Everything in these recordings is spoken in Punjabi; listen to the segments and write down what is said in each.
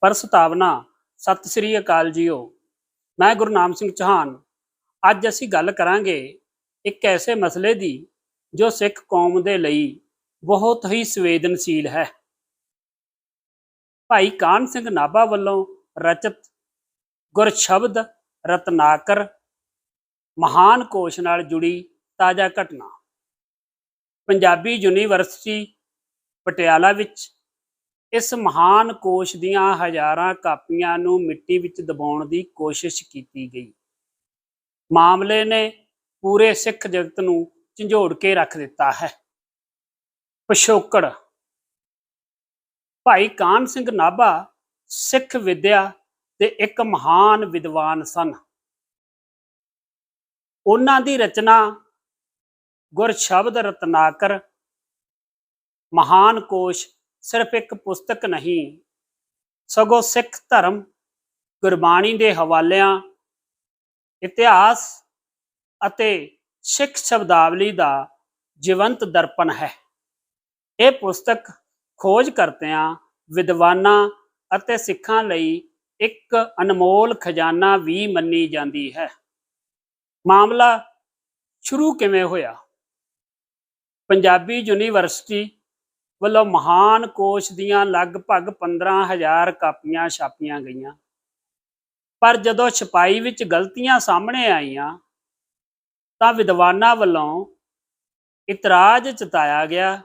ਪ੍ਰਸਤਾਵਨਾ ਸਤਿ ਸ੍ਰੀ ਅਕਾਲ ਜੀਓ। ਮੈਂ ਗੁਰਨਾਮ ਸਿੰਘ ਚੌਹਾਨ। ਅੱਜ ਅਸੀਂ ਗੱਲ ਕਰਾਂਗੇ ਇੱਕ ਐਸੇ ਮਸਲੇ ਦੀ ਜੋ ਸਿੱਖ ਕੌਮ ਦੇ ਲਈ ਬਹੁਤ ਹੀ ਸੰਵੇਦਨਸ਼ੀਲ ਹੈ। ਭਾਈ ਕਾਨ ਸਿੰਘ ਨਾਭਾ ਵੱਲੋਂ ਰਚਿਤ ਗੁਰਸ਼ਬਦ ਰਤਨਾਕਰ ਮਹਾਨ ਕੋਸ਼ ਨਾਲ ਜੁੜੀ ਤਾਜ਼ਾ ਘਟਨਾ। ਪੰਜਾਬੀ ਯੂਨੀਵਰਸਿਟੀ ਪਟਿਆਲਾ ਵਿੱਚ ਇਸ ਮਹਾਨ ਕੋਸ਼ ਦੀਆਂ ਹਜ਼ਾਰਾਂ ਕਾਪੀਆਂ ਨੂੰ ਮਿੱਟੀ ਵਿੱਚ ਦਬਾਉਣ ਦੀ ਕੋਸ਼ਿਸ਼ ਕੀਤੀ ਗਈ। ਮਾਮਲੇ ਨੇ ਪੂਰੇ ਸਿੱਖ ਜਗਤ ਨੂੰ ਝੰਜੋੜ ਕੇ ਰੱਖ ਦਿੱਤਾ ਹੈ। ਪਿਛੋਕੜ। ਭਾਈ ਕਾਨ ਸਿੰਘ ਨਾਭਾ ਸਿੱਖ ਵਿਦਿਆ ਦੇ ਇੱਕ ਮਹਾਨ ਵਿਦਵਾਨ ਸਨ। ਉਹਨਾਂ ਦੀ ਰਚਨਾ ਗੁਰਸ਼ਬਦ ਰਤਨਾਕਰ ਮਹਾਨ ਕੋਸ਼ ਸਿਰਫ ਇੱਕ ਪੁਸਤਕ ਨਹੀਂ, ਸਗੋਂ ਸਿੱਖ ਧਰਮ ਗੁਰਬਾਣੀ ਦੇ ਹਵਾਲਿਆਂ, ਇਤਿਹਾਸ ਅਤੇ ਸਿੱਖ ਸ਼ਬਦਾਵਲੀ ਦਾ ਜੀਵੰਤ ਦਰਪਣ ਹੈ। ਇਹ ਪੁਸਤਕ ਖੋਜ ਕਰਤਿਆਂ ਵਿਦਵਾਨਾਂ ਅਤੇ ਸਿੱਖਾਂ ਲਈ ਇੱਕ ਅਨਮੋਲ ਖਜ਼ਾਨਾ ਵੀ ਮੰਨੀ ਜਾਂਦੀ ਹੈ। ਮਾਮਲਾ ਸ਼ੁਰੂ ਕਿਵੇਂ ਹੋਇਆ? ਪੰਜਾਬੀ ਯੂਨੀਵਰਸਿਟੀ ਵੱਲੋਂ ਮਹਾਨ ਕੋਸ਼ ਦੀਆਂ ਲਗਭਗ 15000 ਕਾਪੀਆਂ ਛਾਪੀਆਂ ਗਈਆਂ। ਪਰ ਜਦੋਂ ਛਪਾਈ ਵਿੱਚ ਗਲਤੀਆਂ ਸਾਹਮਣੇ ਆਈਆਂ, ਤਾਂ ਵਿਦਵਾਨਾਂ ਵੱਲੋਂ ਇਤਰਾਜ਼ ਜਤਾਇਆ ਗਿਆ।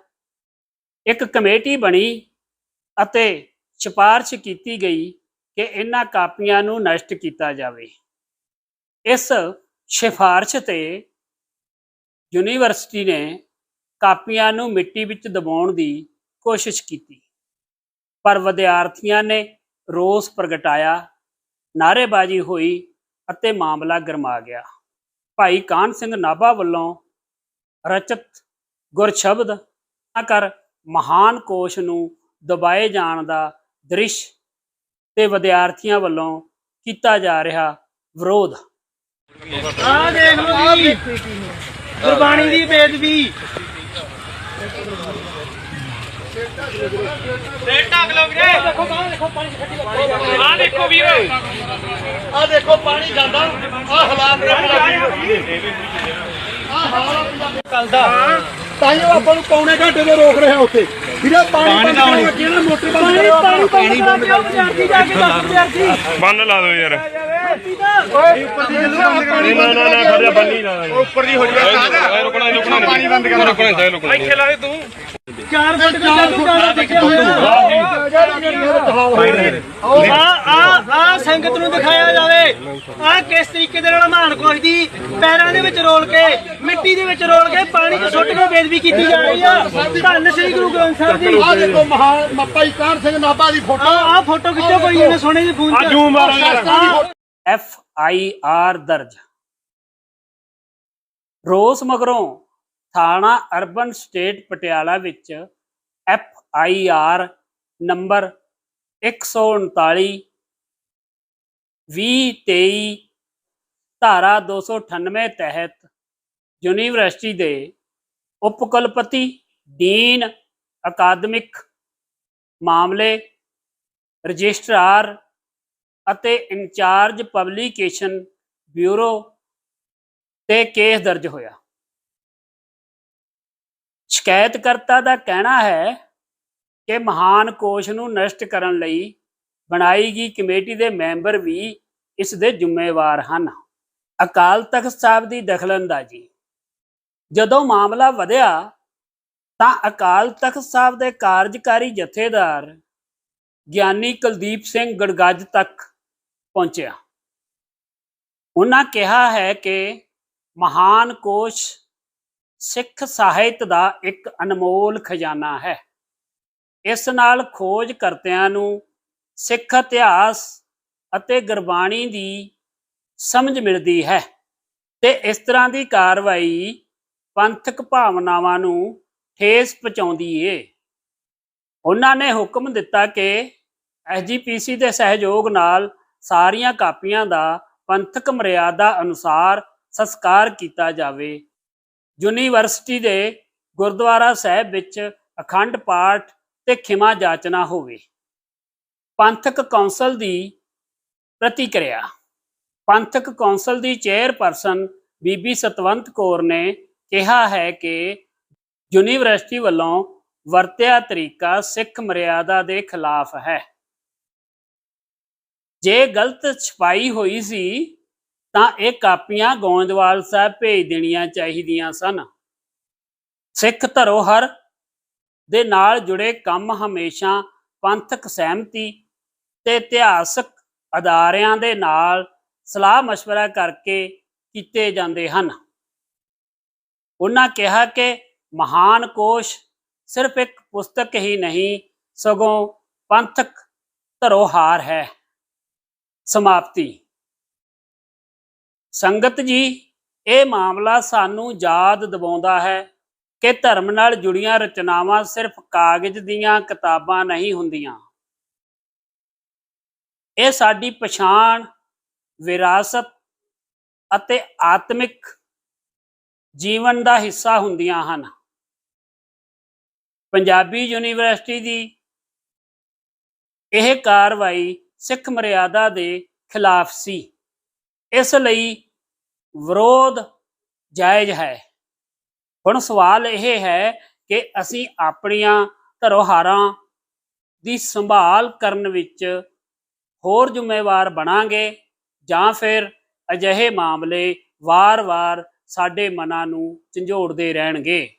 ਇੱਕ ਕਮੇਟੀ ਬਣੀ ਅਤੇ ਸਿਫਾਰਸ਼ ਕੀਤੀ ਗਈ ਕਿ ਇਹਨਾਂ ਕਾਪੀਆਂ ਨੂੰ ਨਸ਼ਟ ਕੀਤਾ ਜਾਵੇ। ਇਸ ਸਿਫਾਰਸ਼ ਤੇ ਯੂਨੀਵਰਸਿਟੀ ਨੇ ਕਾਪੀਆਂ ਨੂੰ ਮਿੱਟੀ ਵਿੱਚ ਦਬਾਉਣ ਦੀ ਕੋਸ਼ਿਸ਼ ਕੀਤੀ। ਪਰ ਵਿਦਿਆਰਥੀਆਂ ਨੇ ਰੋਸ ਪ੍ਰਗਟਾਇਆ, ਨਾਅਰੇਬਾਜ਼ੀ ਹੋਈ ਅਤੇ ਮਾਮਲਾ ਗਰਮਾ ਗਿਆ। ਭਾਈ ਕਾਨ ਸਿੰਘ ਨਾਭਾ ਵੱਲੋਂ ਰਚਿਤ ਗੁਰਸ਼ਬਦ ਕਰ ਮਹਾਨ ਕੋਸ਼ ਨੂੰ ਦਬਾਏ ਜਾਣ ਦਾ ਦ੍ਰਿਸ਼ ਤੇ ਵਿਦਿਆਰਥੀਆਂ ਵੱਲੋਂ ਕੀਤਾ ਜਾ ਰਿਹਾ ਵਿਰੋਧ। ਆਹ ਦੇਖ ਲਓ ਜੀ। ਗੁਰਬਾਣੀ ਦੀ ਬੇਦਬੀ ਰੇਟ ਢੱਕ ਲਓ ਵੀਰੇ। ਦੇਖੋ ਬਾਹਰ ਦੇਖੋ ਪਾਣੀ ਖੱਟੀ ਆਹ ਦੇਖੋ ਵੀਰ। ਆਹ ਦੇਖੋ ਪਾਣੀ ਜਾਂਦਾ। ਆਹ ਹਾਲਾਤ ਕੱਲ ਦਾ ਤਾਂ ਹੀ ਉਹ ਆਪਾਂ ਨੂੰ ਪੌਣੇ ਘੰਟੇ ਦੇ ਰੋਕ ਰਿਹਾ ਉੱਥੇ। ਵੀਰੇ ਪਾਣੀ ਬੰਦ ਮੋਟਰ ਬੰਦ ਕਰੋ ਪਾਣੀ ਜਾ ਕੇ ਬੰਨ ਲਾ ਦਿਓ ਯਾਰ। ਨਾ ਨਾ ਨਾ ਖੜਿਆ ਬੰਨੀ ਲਾ ਉੱਪਰ ਦੀ ਹੋ ਜਾਵੇ ਰੁਕਣਾ ਰੁਕਣਾ ਪਾਣੀ ਬੰਦ ਕਰ ਰੁਕਣਾ ਚਾਹੇ ਰੁਕਣਾ ਇੱਥੇ ਲਾ ਤੂੰ 4 ਫੁੱਟ ਦਾ ਚਾਲੂ ਦੇਖਿਆ ਹੋਇਆ ਆ ਆ ਆ ਸੰਗਤ ਨੂੰ ਦਿਖਾਇਆ ਜਾਵੇ ਆ ਕਿਸ ਤਰੀਕੇ ਦੇ ਨਾਲ ਮਹਾਨ ਕੋਸ਼ ਦੀ ਪੈਰਾਂ ਦੇ ਵਿੱਚ ਰੋਲ ਕੇ ਮਿੱਟੀ ਦੇ ਵਿੱਚ ਰੋਲ ਕੇ ਪਾਣੀ 'ਚ ਸੁੱਟ ਕੇ ਬੇਦਬੀ ਕੀਤੀ ਜਾ ਰਹੀ ਆ ਧੰਨ ਸ੍ਰੀ ਗੁਰੂ ਗ੍ਰੰਥ ਸਾਹਿਬ ਜੀ ਆ ਦੇਖੋ ਮਹਾਨ ਮੱਪਾਈ ਕਾਨ ਸਿੰਘ ਨਾਭਾ ਦੀ ਫੋਟੋ ਆ ਫੋਟੋ ਖਿੱਚੋ ਕੋਈ ਇਹਨੇ ਸੋਨੇ ਦੀ ਫੋਨ ਚ ਐਫ ਆਈ ਆਰ ਦਰਜ। ਰੋਸ ਮਗਰੋਂ ਥਾਣਾ ਅਰਬਨ ਸਟੇਟ ਪਟਿਆਲਾ ਵਿੱਚ ਐਫ ਆਈ ਆਰ ਨੰਬਰ 139 2023 ਧਾਰਾ 298 ਤਹਿਤ ਯੂਨੀਵਰਸਿਟੀ ਦੇ ਉਪਕੁਲਪਤੀ ਡੀਨ ਅਕਾਦਮਿਕ ਮਾਮਲੇ ਰਜਿਸਟਰਾਰ ਅਤੇ ਇੰਚਾਰਜ ਪਬਲੀਕੇਸ਼ਨ ਬਿਊਰੋ ਤੇ ਕੇਸ ਦਰਜ ਹੋਇਆ। ਸ਼ਿਕਾਇਤਕਰਤਾ ਦਾ ਕਹਿਣਾ ਹੈ ਕਿ ਮਹਾਨ ਕੋਸ਼ ਨੂੰ ਨਸ਼ਟ ਕਰਨ ਲਈ ਬਣਾਈ ਗਈ ਕਮੇਟੀ ਦੇ ਮੈਂਬਰ ਵੀ ਇਸ ਦੇ ਜ਼ਿੰਮੇਵਾਰ ਹਨ। ਅਕਾਲ ਤਖਤ ਸਾਹਿਬ ਦੀ ਦਖਲਅੰਦਾਜ਼ੀ। ਜਦੋਂ ਮਾਮਲਾ ਵਧਿਆ ਤਾਂ ਅਕਾਲ ਤਖਤ ਸਾਹਿਬ ਦੇ ਕਾਰਜਕਾਰੀ ਜਥੇਦਾਰ ਗਿਆਨੀ ਕੁਲਦੀਪ ਸਿੰਘ ਗੜਗੱਜ ਤੱਕ ਪਹੁੰਚਿਆ। ਉਹਨਾਂ ਕਿਹਾ ਹੈ ਕਿ ਮਹਾਨ ਕੋਸ਼ ਸਿੱਖ ਸਾਹਿਤ ਦਾ ਇੱਕ ਅਨਮੋਲ ਖਜ਼ਾਨਾ ਹੈ। ਇਸ ਨਾਲ ਖੋਜ ਕਰਤਿਆਂ ਨੂੰ ਸਿੱਖ ਇਤਿਹਾਸ ਅਤੇ ਗੁਰਬਾਣੀ ਦੀ ਸਮਝ ਮਿਲਦੀ ਹੈ ਤੇ ਇਸ ਤਰ੍ਹਾਂ ਦੀ ਕਾਰਵਾਈ ਪੰਥਕ ਭਾਵਨਾਵਾਂ ਨੂੰ ਠੇਸ ਪਹੁੰਚਾਉਂਦੀ ਏ। ਉਹਨਾਂ ਨੇ ਹੁਕਮ ਦਿੱਤਾ ਕਿ ਐਸਜੀਪੀਸੀ ਦੇ ਸਹਿਯੋਗ ਨਾਲ ਸਾਰੀਆਂ ਕਾਪੀਆਂ ਦਾ ਪੰਥਕ ਮਰਿਆਦਾ ਅਨੁਸਾਰ ਸੰਸਕਾਰ ਕੀਤਾ ਜਾਵੇ। ਯੂਨੀਵਰਸਿਟੀ ਦੇ ਗੁਰਦੁਆਰਾ ਸਾਹਿਬ ਵਿੱਚ ਅਖੰਡ ਪਾਠ ਤੇ ਖਿਮਾ ਜਾਚਨਾ ਹੋਵੇ। ਪੰਥਕ ਕੌਂਸਲ ਦੀ ਪ੍ਰਤੀਕਿਰਿਆ। ਪੰਥਕ ਕੌਂਸਲ ਦੀ ਚੇਅਰਪਰਸਨ ਬੀਬੀ ਸਤਵੰਤ ਕੌਰ ਨੇ ਕਿਹਾ ਹੈ ਕਿ ਯੂਨੀਵਰਸਿਟੀ ਵੱਲੋਂ ਵਰਤਿਆ ਤਰੀਕਾ ਸਿੱਖ ਮਰਿਆਦਾ ਦੇ ਖਿਲਾਫ ਹੈ। ਜੇ ਗਲਤ ਛਪਾਈ ਹੋਈ ਸੀ, ਤਾਂ ਇਹ ਕਾਪੀਆਂ ਗੋਇੰਦਵਾਲ ਸਾਹਿਬ ਭੇਜ ਦੇਣੀਆਂ ਚਾਹੀਦੀਆਂ ਸਨ। ਸਿੱਖ ਧਰੋਹਰ ਦੇ ਨਾਲ ਜੁੜੇ ਕੰਮ ਹਮੇਸ਼ਾ ਪੰਥਕ ਸਹਿਮਤੀ ਤੇ ਇਤਿਹਾਸਕ ਅਦਾਰਿਆਂ ਦੇ ਨਾਲ ਸਲਾਹ مشਵਰਾ ਕਰਕੇ ਕੀਤੇ ਜਾਂਦੇ ਹਨ। ਉਹਨਾਂ ਕਿਹਾ ਕਿ ਮਹਾਨ ਕੋਸ਼ ਸਿਰਫ ਇੱਕ ਪੁਸਤਕ ਹੀ ਨਹੀਂ, ਸਗੋਂ ਪੰਥਕ ਧਰੋਹਾਰ ਹੈ। ਸਮਾਪਤੀ। ਸੰਗਤ ਜੀ, ਇਹ ਮਾਮਲਾ ਸਾਨੂੰ ਯਾਦ ਦਿਵਾਉਂਦਾ ਹੈ ਕਿ ਧਰਮ ਨਾਲ ਜੁੜੀਆਂ ਰਚਨਾਵਾਂ ਸਿਰਫ ਕਾਗਜ਼ ਦੀਆਂ ਕਿਤਾਬਾਂ ਨਹੀਂ ਹੁੰਦੀਆਂ। ਇਹ ਸਾਡੀ ਪਛਾਣ, ਵਿਰਾਸਤ ਅਤੇ ਆਤਮਿਕ ਜੀਵਨ ਦਾ ਹਿੱਸਾ ਹੁੰਦੀਆਂ ਹਨ। ਪੰਜਾਬੀ ਯੂਨੀਵਰਸਿਟੀ ਦੀ ਇਹ ਕਾਰਵਾਈ ਸਿੱਖ ਮਰਿਆਦਾ ਦੇ ਖਿਲਾਫ ਸੀ। ਇਸ ਲਈ ਵਿਰੋਧ ਜਾਇਜ਼ ਹੈ। ਹੁਣ ਸਵਾਲ ਇਹ ਹੈ ਕਿ ਅਸੀਂ ਆਪਣੀਆਂ ਧਰੋਹਾਰਾਂ ਦੀ ਸੰਭਾਲ ਕਰਨ ਵਿੱਚ ਹੋਰ ਜ਼ਿੰਮੇਵਾਰ ਬਣਾਂਗੇ ਜਾਂ ਫਿਰ ਅਜਿਹੇ ਮਾਮਲੇ ਵਾਰ-ਵਾਰ ਸਾਡੇ ਮਨਾਂ ਨੂੰ ਝੰਜੋੜਦੇ ਰਹਿਣਗੇ।